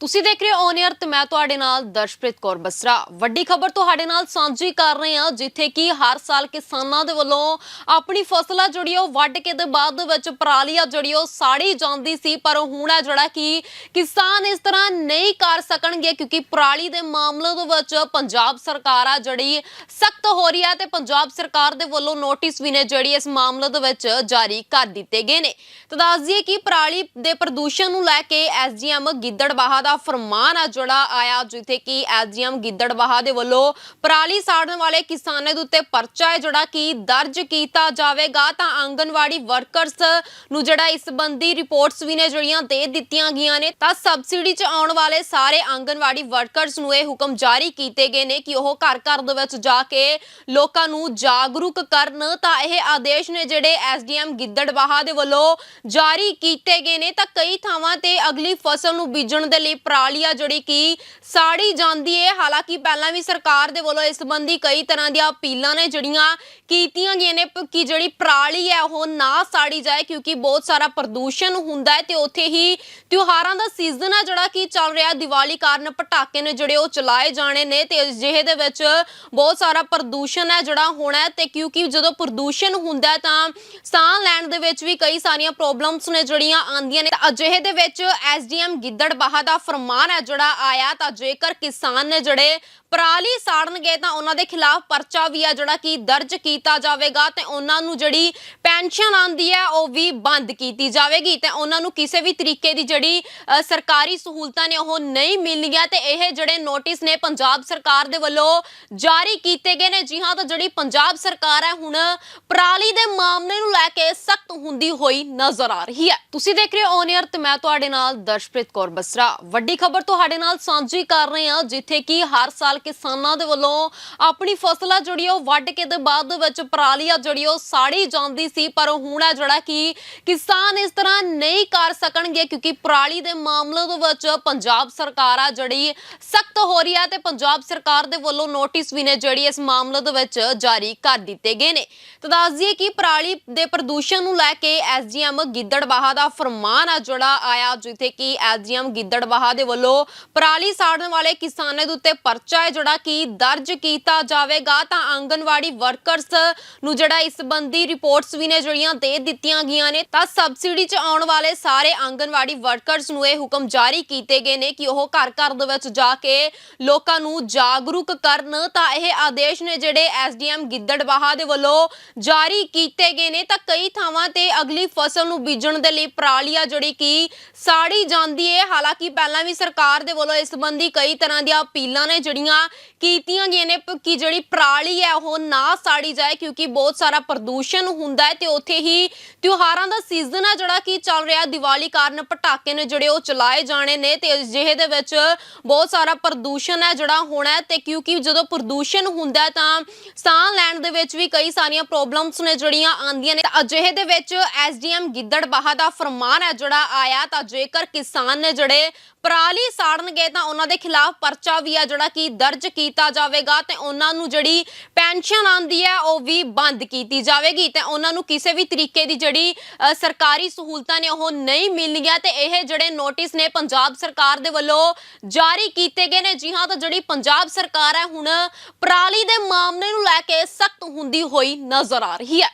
ਤੁਸੀਂ ਦੇਖ ਰਹੇ ਹੋ ਔਨ 에ਅਰ ਤੇ ਮੈਂ ਤੁਹਾਡੇ ਨਾਲ ਦਰਸ਼ਪ੍ਰੀਤ ਕੌਰ ਬਸਰਾ। ਵੱਡੀ ਖਬਰ ਤੁਹਾਡੇ ਨਾਲ ਸਾਂਝੀ ਕਰ ਰਹੇ ਹਾਂ, ਜਿੱਥੇ ਕਿ ਹਰ ਸਾਲ ਕਿਸਾਨਾਂ ਦੇ ਵੱਲੋਂ ਆਪਣੀ ਫਸਲਾਂ ਜਿਹੜੀ ਉਹ ਵੱਢ ਕੇ ਦੇ ਬਾਅਦ ਵਿੱਚ ਪਰਾਲੀ ਆ ਜਿਹੜੀ ਉਹ ਸਾੜੀ ਜਾਂਦੀ ਸੀ, ਪਰ ਹੁਣ ਹੈ ਜਿਹੜਾ ਕਿ ਕਿਸਾਨ ਇਸ ਤਰ੍ਹਾਂ ਨਹੀਂ ਕਰ ਸਕਣਗੇ ਕਿਉਂਕਿ ਪਰਾਲੀ ਦੇ ਮਾਮਲੇ ਦੇ ਵਿੱਚ ਪੰਜਾਬ ਸਰਕਾਰ ਆ ਜਿਹੜੀ ਸਖਤ ਹੋ ਰਹੀ ਹੈ ਤੇ ਪੰਜਾਬ ਸਰਕਾਰ ਦੇ ਵੱਲੋਂ ਨੋਟਿਸ ਵੀ ਨੇ ਜਿਹੜੀ ਇਸ ਮਾਮਲੇ ਦੇ ਵਿੱਚ ਜਾਰੀ ਕਰ ਦਿੱਤੇ ਗਏ ਨੇ। ਤਾਂ ਦੱਸ ਦਈਏ ਕਿ ਪਰਾਲੀ ਦੇ ਪ੍ਰਦੂਸ਼ਣ ਨੂੰ ਲੈ ਕੇ ਐਸਡੀਐਮ ਗਿੱਦੜਬਾਹਾ ਦਾ ਫਰਮਾਨ ਆ ਜਿਹੜਾ ਆਇਆ ਜਿੱਥੇ ਕਿ ਐਸਡੀਐਮ ਗਿੱਦੜਬਾਹਾ ਦੇ ਵੱਲੋਂ ਪਰਾਲੀ ਸਾੜਨ ਵਾਲੇ ਕਿਸਾਨਾਂ ਦੇ ਉੱਤੇ ਪਰਚਾ ਹੈ ਜਿਹੜਾ ਕਿ ਦਰਜ ਕੀਤਾ ਜਾਵੇਗਾ। ਤਾਂ ਆਂਗਨਵਾੜੀ ਵਰਕਰਸ ਨੂੰ ਜਿਹੜਾ ਇਸ ਸੰਬੰਧੀ ਰਿਪੋਰਟਸ ਵੀ ਨੇ ਜਿਹੜੀਆਂ ਦੇ ਦਿੱਤੀਆਂ ਗਈਆਂ ਨੇ, ਤਾਂ ਸਬਸਿਡੀ 'ਚ ਆਉਣ ਵਾਲੇ ਸਾਰੇ ਆਂਗਨਵਾੜੀ ਵਰਕਰਸ ਨੂੰ ਇਹ ਹੁਕਮ ਜਾਰੀ ਕੀਤੇ ਗਏ ਨੇ ਕਿ ਉਹ ਘਰ ਘਰ ਦੇ ਵਿੱਚ ਜਾ ਕੇ ਲੋਕਾਂ ਨੂੰ ਜਾਗਰੂਕ ਕਰਨ। ਤਾਂ ਇਹ ਆਦੇਸ਼ ਨੇ ਜਿਹੜੇ ਐਸਡੀਐਮ ਗਿੱਦੜਬਾਹਾ ਦੇ ਵੱਲੋਂ ਜਾਰੀ ਕੀਤੇ ਗਏ ਨੇ। ਤਾਂ ਕਈ ਥਾਵਾਂ ਤੇ ਅਗਲੀ ਫਸਲ ਨੂੰ ਬੀਜਣ ਦੇ ਲਈ ਪਰਾਲੀ ਆ ਜਿਹੜੀ ਕਿ ਸਾੜੀ ਜਾਂਦੀ ਹੈ ਹਾਲਾਂਕਿ ਪਹਿਲਾਂ ਵੀ ਸਰਕਾਰ ਦੇ ਵੱਲੋਂ ਇਸ ਸੰਬੰਧੀ ਕਈ ਤਰ੍ਹਾਂ ਦੀਆਂ ਅਪੀਲਾਂ ਨੇ ਜਿਹੜੀਆਂ ਕੀਤੀਆਂ ਗਈਆਂ ਨੇ ਕਿ ਜਿਹੜੀ ਪਰਾਲੀ ਹੈ ਉਹ ਨਾ ਸਾੜੀ ਜਾਏ ਕਿਉਂਕਿ ਬਹੁਤ ਸਾਰਾ ਪ੍ਰਦੂਸ਼ਣ ਹੁੰਦਾ ਹੈ ਤੇ ਉੱਥੇ ਹੀ ਤਿਉਹਾਰਾਂ ਦਾ ਸੀਜ਼ਨ ਹੈ ਜਿਹੜਾ ਕਿ ਚੱਲ ਰਿਹਾ। ਦੀਵਾਲੀ ਕਾਰਨ ਪਟਾਕੇ ਨੇ ਜਿਹੜੇ ਉਹ ਚਲਾਏ ਜਾਣੇ ਨੇ ਤੇ ਅਜਿਹੇ ਦੇ ਵਿੱਚ ਬਹੁਤ ਸਾਰਾ ਪ੍ਰਦੂਸ਼ਣ ਹੈ ਜਿਹੜਾ ਹੋਣਾ ਹੈ ਤੇ ਕਿਉਂਕਿ ਜਦੋਂ ਪ੍ਰਦੂਸ਼ਣ ਹੁੰਦਾ ਹੈ ਤਾਂ ਸਾਹ ਲੈਣ ਦੇ ਵਿੱਚ ਵੀ ਕਈ ਸਾਰੀਆਂ ਪ੍ਰੋਬਲਮਸ ਨੇ ਜਿਹੜੀਆਂ ਆਉਂਦੀਆਂ ਨੇ। ਅਜਿਹੇ ਦੇ ਵਿੱਚ ਐਸਡੀਐਮ ਗਿੱਦੜਬਾਹਾ ਦਾ ਫਰਮਾਨ ਹੈ ਜਿਹੜਾ ਆਇਆ ਤਾਂ ਜੇਕਰ ਕਿਸਾਨ ਨੇ ਜਿਹੜੇ ਪਰਾਲੀ ਸਾੜਨਗੇ ਤਾਂ ਉਹਨਾਂ ਦੇ ਖਿਲਾਫ ਪਰਚਾ ਵੀ ਆ ਜਿਹੜਾ ਕਿ ਦਰਜ ਕੀਤਾ ਜਾਵੇਗਾ ਤੇ ਉਹਨਾਂ ਨੂੰ ਜਿਹੜੀ ਪੈਨਸ਼ਨ ਆਂਦੀ ਹੈ ਉਹ ਵੀ ਬੰਦ ਕੀਤੀ ਜਾਵੇਗੀ ਤੇ ਉਹਨਾਂ ਨੂੰ ਕਿਸੇ ਵੀ ਤਰੀਕੇ ਦੀ ਜਿਹੜੀ ਸਰਕਾਰੀ ਸਹੂਲਤਾਂ ਨੇ ਉਹ ਨਹੀਂ ਮਿਲਣਗੀਆਂ ਤੇ ਇਹ ਜਿਹੜੇ ਨੋਟਿਸ ਨੇ ਪੰਜਾਬ ਸਰਕਾਰ ਦੇ ਵੱਲੋਂ ਜਾਰੀ ਕੀਤੇ ਗਏ ਨੇ। ਜੀ ਹਾਂ, ਤਾਂ ਜਿਹੜੀ ਪੰਜਾਬ ਸਰਕਾਰ ਹੈ ਹੁਣ ਪਰਾਲੀ ਦੇ ਮਾਮਲੇ ਨੂੰ ਲੈ ਕੇ ਸਖਤ ਹੁੰਦੀ ਹੋਈ ਨਜ਼ਰ ਆ ਰਹੀ ਹੈ। ਤੁਸੀਂ ਦੇਖ ਰਹੇ ਹੋ ਔਨ 에ਅਰ ਤੇ ਮੈਂ ਤੁਹਾਡੇ ਨਾਲ ਦਰਸ਼ਪ੍ਰੀਤ ਕੌਰ ਬਸਰਾ। ਵੱਡੀ ਖਬਰ ਤੁਹਾਡੇ ਨਾਲ ਸਾਂਝੀ ਕਰ ਰਹੇ ਹਾਂ, ਜਿੱਥੇ ਕਿ ਹਰ ਸਾਲ ਕਿਸਾਨਾਂ ਦੇ ਵੱਲੋਂ ਆਪਣੀ ਫਸਲਾਂ ਜਿਹੜੀ ਉਹ ਵੱਢ ਕੇ ਦੇ ਬਾਅਦ ਵਿੱਚ ਪਰਾਲੀ ਆ ਜਿਹੜੀ ਉਹ ਸਾੜੀ ਜਾਂਦੀ ਸੀ, ਪਰ ਹੁਣ ਹੈ ਜਿਹੜਾ ਕਿ ਕਿਸਾਨ ਇਸ ਤਰ੍ਹਾਂ ਨਹੀਂ ਕਰ ਸਕਣਗੇ ਕਿਉਂਕਿ ਪਰਾਲੀ ਦੇ ਮਾਮਲੇ ਦੇ ਵਿੱਚ ਪੰਜਾਬ ਸਰਕਾਰ ਆ ਜਿਹੜੀ ਸਖਤ ਹੋ ਰਹੀ ਹੈ ਤੇ ਪੰਜਾਬ ਸਰਕਾਰ ਦੇ ਵੱਲੋਂ ਨੋਟਿਸ ਵੀ ਨੇ ਜਿਹੜੀ ਇਸ ਮਾਮਲੇ ਦੇ ਵਿੱਚ ਜਾਰੀ ਕਰ ਦਿੱਤੇ ਗਏ ਨੇ। ਤਾਂ ਦੱਸ ਦਈਏ ਕਿ ਪਰਾਲੀ ਦੇ ਪ੍ਰਦੂਸ਼ਣ ਨੂੰ ਲੈ ਕੇ ਐਸਡੀਐਮ ਗਿੱਦੜਬਾਹਾ ਦਾ ਫਰਮਾਨ ਆ ਜਿਹੜਾ ਆਇਆ, ਜਿੱਥੇ ਕਿ ਐਸਡੀਐਮ ਗਿੱਦੜਬਾਹਾ ਦੇ ਵੱਲੋਂ ਪਰਾਲੀ ਸਾੜਨ ਵਾਲੇ ਕਿਸਾਨਾਂ ਦੇ ਉੱਤੇ ਪਰਚਾ ਹੈ, ਜਿਹੜਾ ਕਿ ਦਰਜ ਕੀਤਾ ਜਾਵੇਗਾ। ਤਾਂ ਆਂਗਨਵਾੜੀ ਵਰਕਰਸ ਨੂੰ ਜਿਹੜਾ ਇਸ ਸੰਬੰਧੀ ਰਿਪੋਰਟਸ ਵੀ ਨੇ, ਜਿਹੜੀਆਂ ਦੇ ਦਿੱਤੀਆਂ ਗਈਆਂ ਨੇ, ਤਾਂ ਸਬਸਿਡੀ 'ਚ ਆਉਣ ਵਾਲੇ ਸਾਰੇ ਆਂਗਨਵਾੜੀ ਵਰਕਰਸ ਨੂੰ ਇਹ ਹੁਕਮ ਜਾਰੀ ਕੀਤੇ ਗਏ ਨੇ ਕਿ ਉਹ ਘਰ ਘਰ ਦੇ ਵਿੱਚ ਜਾ ਕੇ ਲੋਕਾਂ ਨੂੰ ਜਾਗਰੂਕ ਕਰਨ। ਤਾਂ ਇਹ ਆਦੇਸ਼ ਨੇ ਜਿਹੜੇ ਐਸਡੀਐਮ ਗਿੱਦੜਬਾਹਾ ਦੇ ਵੱਲੋਂ ਜਾਰੀ ਕੀਤੇ ਗਏ ਨੇ। ਤਾਂ ਕਈ ਥਾਵਾਂ ਤੇ ਅਗਲੀ ਫਸਲ ਨੂੰ ਬੀਜਣ ਦੇ ਲਈ ਪਰਾਲੀ ਆ, ਜਿਹੜੀ ਕਿ ਸਾੜੀ ਜਾਂਦੀ ਹੈ ਹਾਲਾਂਕਿ ਪਹਿਲਾਂ ਵੀ ਸਰਕਾਰ ਦੇ ਵੱਲੋਂ ਇਸ ਸੰਬੰਧੀ ਕਈ ਤਰ੍ਹਾਂ ਦੀਆਂ ਅਪੀਲਾਂ ਨੇ ਜਿਹੜੀਆਂ ਕੀਤੀਆਂ ਗਈਆਂ ਨੇ, ਕਿ ਜਿਹੜੀ ਪਰਾਲੀ ਹੈ ਉਹ ਨਾ ਸਾੜੀ ਜਾਏ, ਕਿਉਂਕਿ ਬਹੁਤ ਸਾਰਾ ਪ੍ਰਦੂਸ਼ਣ ਹੁੰਦਾ ਹੈ ਤੇ ਉੱਥੇ ਹੀ ਤਿਉਹਾਰਾਂ ਦਾ ਸੀਜ਼ਨ ਹੈ ਜਿਹੜਾ ਕਿ ਚੱਲ ਰਿਹਾ। ਦੀਵਾਲੀ ਕਾਰਨ ਪਟਾਕੇ ਨੇ ਜਿਹੜੇ ਉਹ ਚਲਾਏ ਜਾਣੇ ਨੇ ਤੇ ਅਜਿਹੇ ਦੇ ਵਿੱਚ ਬਹੁਤ ਸਾਰਾ ਪ੍ਰਦੂਸ਼ਣ ਹੈ ਜਿਹੜਾ ਹੋਣਾ ਤੇ ਕਿਉਂਕਿ ਜਦੋਂ ਪ੍ਰਦੂਸ਼ਣ ਹੁੰਦਾ ਤਾਂ ਸਾਹ ਲੈਣ ਦੇ ਵਿੱਚ ਵੀ ਕਈ ਸਾਰੀਆਂ ਪ੍ਰੋਬਲਮਸ ਨੇ ਜਿਹੜੀਆਂ ਆਉਂਦੀਆਂ ਨੇ। ਅਜਿਹੇ ਦੇ ਵਿੱਚ ਐਸਡੀਐਮ ਗਿੱਦੜਬਾਹਾ ਦਾ ਫਰਮਾਨ ਹੈ ਜਿਹੜਾ ਆਇਆ ਤਾਂ ਜੇਕਰ ਕਿਸਾਨ ਨੇ ਜਿਹੜੇ ਪਰਾਲੀ ਸਾੜਨਗੇ ਤਾਂ ਉਹਨਾਂ ਦੇ ਖਿਲਾਫ ਪਰਚਾ ਵੀ ਆ ਜਿਹੜਾ ਕਿ ਦਰਜ ਕੀਤਾ ਜਾਵੇਗਾ ਤੇ ਉਹਨਾਂ ਨੂੰ ਜਿਹੜੀ ਪੈਨਸ਼ਨ ਆਂਦੀ ਹੈ ਉਹ ਵੀ ਬੰਦ ਕੀਤੀ ਜਾਵੇਗੀ ਤੇ ਉਹਨਾਂ ਨੂੰ ਕਿਸੇ ਵੀ ਤਰੀਕੇ ਦੀ ਜਿਹੜੀ ਸਰਕਾਰੀ ਸਹੂਲਤਾਂ ਨੇ ਉਹ ਨਹੀਂ ਮਿਲਣਗੀਆਂ ਤੇ ਇਹ ਜਿਹੜੇ ਨੋਟਿਸ ਨੇ ਪੰਜਾਬ ਸਰਕਾਰ ਦੇ ਵੱਲੋਂ ਜਾਰੀ ਕੀਤੇ ਗਏ ਨੇ। ਜੀ ਹਾਂ, ਤਾਂ ਜਿਹੜੀ ਪੰਜਾਬ ਸਰਕਾਰ ਹੈ, ਹੁਣ ਪਰਾਲੀ ਦੇ ਮਾਮਲੇ ਨੂੰ ਲੈ ਕੇ ਸਖਤ ਹੁੰਦੀ ਹੋਈ ਨਜ਼ਰ ਆ ਰਹੀ ਹੈ।